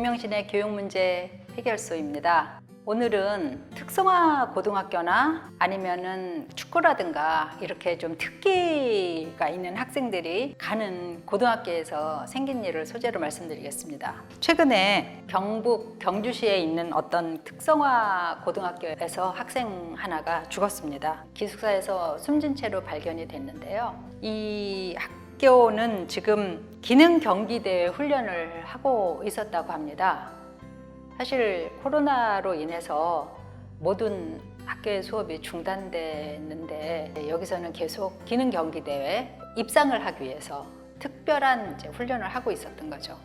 당신의 교육 문제 해결소입니다. 오늘은 특성화 고등학교나 아니면은 축구라든가 이렇게 좀 특기가 있는 학생들이 가는 고등학교에서 생긴 일을 소재로 말씀드리겠습니다. 최근에 경북 경주시에 있는 어떤 특성화 고등학교에서 학생 하나가 죽었습니다. 기숙사에서 숨진 채로 발견이 됐는데요. 이 학교 는 지금 기능 경기 대회 훈련을 하고 있었다고 합니다. 사실 코로나로 인해서 모든 학교의 수업이 중단됐는데 여기서는 계속 기능 경기 대회 입상을 하기 위해서 특별한 훈련을 하고 있었던 거죠.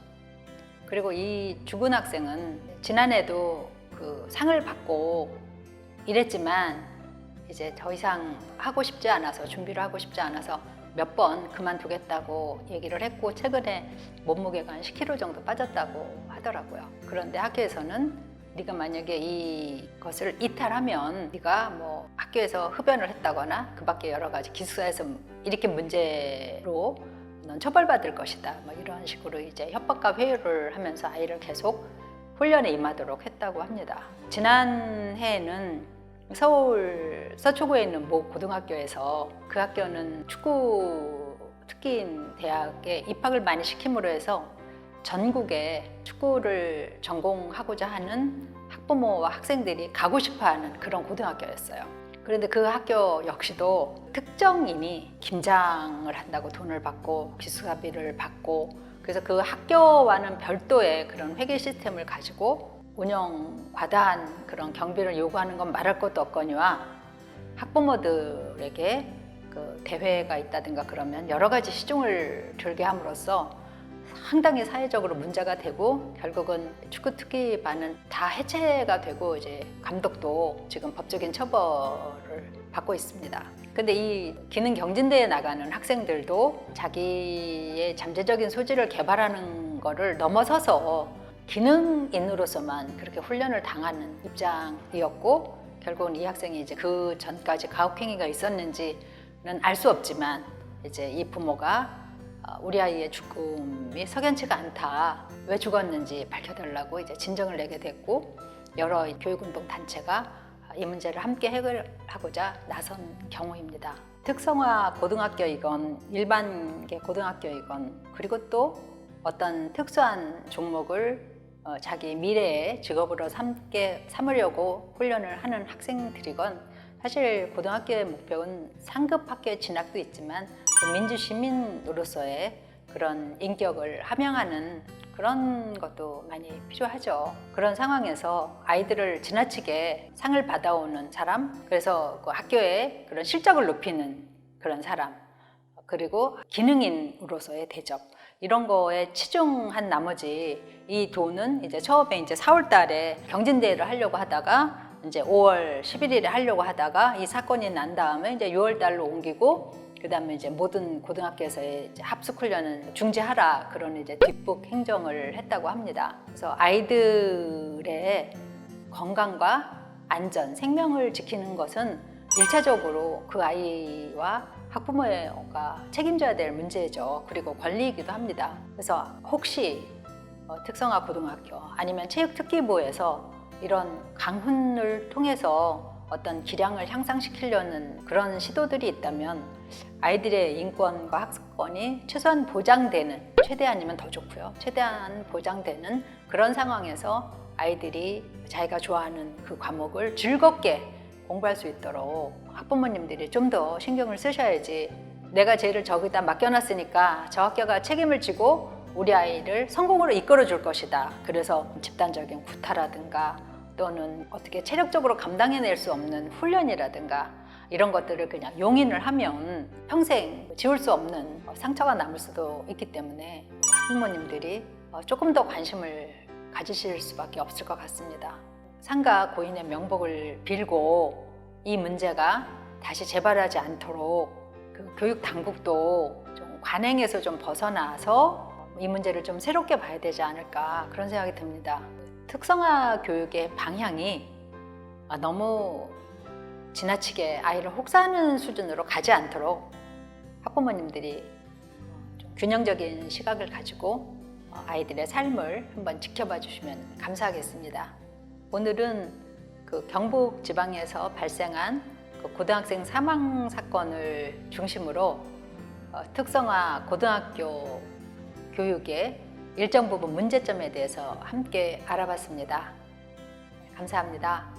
그리고 이 죽은 학생은 지난해도 그 상을 받고 이랬지만 이제 더 이상 하고 싶지 않아서 준비를 하고 싶지 않아서 몇 번 그만두겠다고 얘기를 했고 최근에 몸무게가 한 10kg 정도 빠졌다고 하더라고요. 그런데 학교에서는 네가 만약에 이것을 이탈하면 네가 뭐 학교에서 흡연을 했다거나 그밖에 여러 가지 기숙사에서 일으킨 문제로 넌 처벌받을 것이다. 뭐 이런 식으로 이제 협박과 회유를 하면서 아이를 계속 훈련에 임하도록 했다고 합니다. 지난 해에는 서울 서초구에 있는 모 고등학교에서 그 학교는 축구 특기인 대학에 입학을 많이 시킴으로 해서 전국에 축구를 전공하고자 하는 학부모와 학생들이 가고 싶어 하는 그런 고등학교였어요. 그런데 그 학교 역시도 특정인이 김장을 한다고 돈을 받고 기숙사비를 받고 그래서 그 학교와는 별도의 그런 회계 시스템을 가지고 운영 과다한 그런 경비를 요구하는 건 말할 것도 없거니와 학부모들에게 그 대회가 있다든가 그러면 여러 가지 시중을 들게 함으로써 상당히 사회적으로 문제가 되고 결국은 축구 특기반은 다 해체가 되고 이제 감독도 지금 법적인 처벌을 받고 있습니다. 근데 이 기능 경진대에 나가는 학생들도 자기의 잠재적인 소질을 개발하는 거를 넘어서서 기능인으로서만 그렇게 훈련을 당하는 입장이었고 결국은 이 학생이 이제 그 전까지 가혹행위가 있었는지는 알 수 없지만 이제 이 부모가 어, 우리 아이의 죽음이 석연치가 않다. 왜 죽었는지 밝혀달라고 이제 진정을 내게 됐고 여러 교육운동 단체가 이 문제를 함께 해결하고자 나선 경우입니다. 특성화 고등학교이건 일반계 고등학교이건 그리고 또 어떤 특수한 종목을 어, 자기 미래의 직업으로 삼게 삼으려고 훈련을 하는 학생들이건 사실 고등학교의 목표는 상급 학교에 진학도 있지만 그 민주 시민으로서의 그런 인격을 함양하는 그런 것도 많이 필요하죠. 그런 상황에서 아이들을 지나치게 상을 받아오는 사람, 그래서 그 학교의 그런 실적을 높이는 그런 사람, 그리고 기능인으로서의 대접 이런 거에 치중한 나머지 이 돈은 이제 처음에 이제 4월 달에 경진대회를 하려고 하다가 이제 5월 11일에 하려고 하다가 이 사건이 난 다음에 이제 6월 달로 옮기고 그다음에 이제 모든 고등학교에서의 합숙 훈련은 중지하라 그런 이제 뒷북 행정을 했다고 합니다. 그래서 아이들의 건강과 안전, 생명을 지키는 것은 일차적으로 그 아이와 학부모가 책임져야 될 문제죠. 그리고 권리이기도 합니다. 그래서 혹시 어, 특성화 고등학교 아니면 체육특기부에서 이런 강훈을 통해서 어떤 기량을 향상시키려는 그런 시도들이 있다면 아이들의 인권과 학습권이 최소한 보장되는 최대한이면 더 좋고요. 최대한 보장되는 그런 상황에서 아이들이 자기가 좋아하는 그 과목을 즐겁게 공부할 수 있도록 학부모님들이 좀 더 신경을 쓰셔야지 내가 쟤를 저기다 맡겨놨으니까 저 학교가 책임을 지고 우리 아이를 성공으로 이끌어 줄 것이다. 그래서 집단적인 구타라든가 또는 어떻게 체력적으로 감당해낼 수 없는 훈련이라든가 이런 것들을 그냥 용인을 하면 평생 지울 수 없는 상처가 남을 수도 있기 때문에 학부모님들이 조금 더 관심을 가지실 수밖에 없을 것 같습니다. 상가 고인의 명복을 빌고 이 문제가 다시 재발하지 않도록 그 교육 당국도 좀 관행에서 좀 벗어나서 이 문제를 좀 새롭게 봐야 되지 않을까 그런 생각이 듭니다. 특성화 교육의 방향이 너무 지나치게 아이를 혹사하는 수준으로 가지 않도록 학부모님들이 좀 균형적인 시각을 가지고 어, 아이들의 삶을 한번 지켜봐 주시면 감사하겠습니다. 오늘은 그 경북 지방에서 발생한 그 고등학생 사망 사건을 중심으로 어, 특성화 고등학교 교육의 일정 부분 문제점에 대해서 함께 알아봤습니다. 감사합니다.